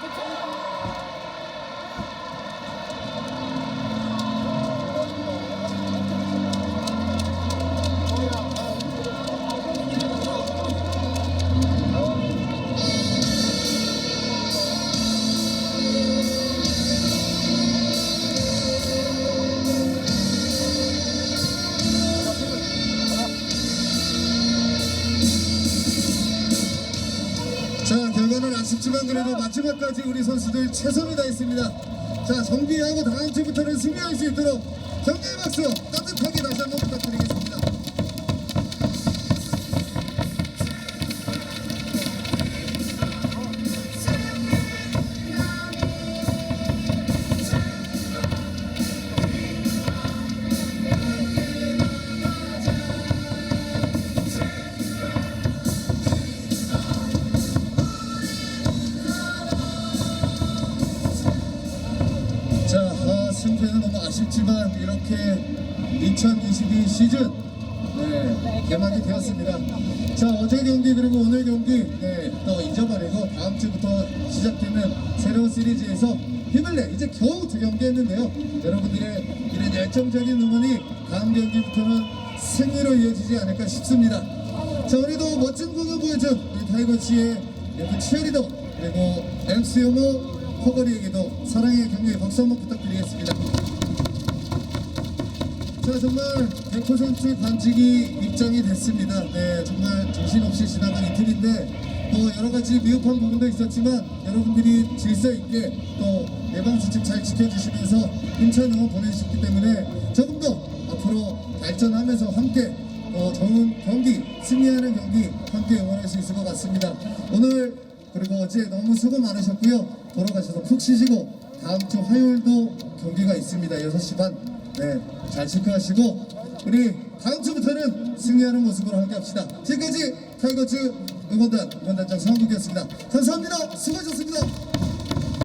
자 아쉽지만 그래도 마지막까지 우리 선수들 최선을 다했습니다. 자 정비하고 다음 주부터는 승리할 수 있도록 경기의 박수 따뜻하게 다시 한번 부탁드리겠습니다. 승패는 너무 아쉽지만 이렇게 2022 시즌 네, 개막이 되었습니다. 자 어제 경기 그리고 오늘 경기 네, 또 잊어버리고 다음 주부터 시작되는 새로운 시리즈에서 힘을 내 이제 겨우 두 경기 했는데요. 여러분들의 이런 열정적인 응원이 다음 경기부터는 승리로 이어지지 않을까 싶습니다. 자 우리도 멋진 공연 보여준 우리 타이거치의 그 치어리더 그리고 MC 용호 코거리에게도 사랑의 격려의 박수 한번 부탁드리겠습니다. 자 정말 100% 관직이 입장이 됐습니다. 네 정말 정신없이 지나간 이틀인데 뭐 여러 가지 미흡한 부분도 있었지만 여러분들이 질서 있게 또 예방 수칙 잘 지켜주시면서 힘찬 응원 보내주셨기 때문에 조금 더 앞으로 발전하면서 함께 어, 좋은 경기 승리하는 경기 함께 응원할 수 있을 것 같습니다. 오늘 그리고 어제 너무 수고 많으셨고요. 돌아가셔서 푹 쉬시고 다음 주 화요일도 경기가 있습니다. 6시 반. 네, 잘 체크하시고 우리 다음 주부터는 승리하는 모습으로 함께 합시다. 지금까지 타이거즈 응원단 응원단장 성국이었습니다. 감사합니다. 수고하셨습니다.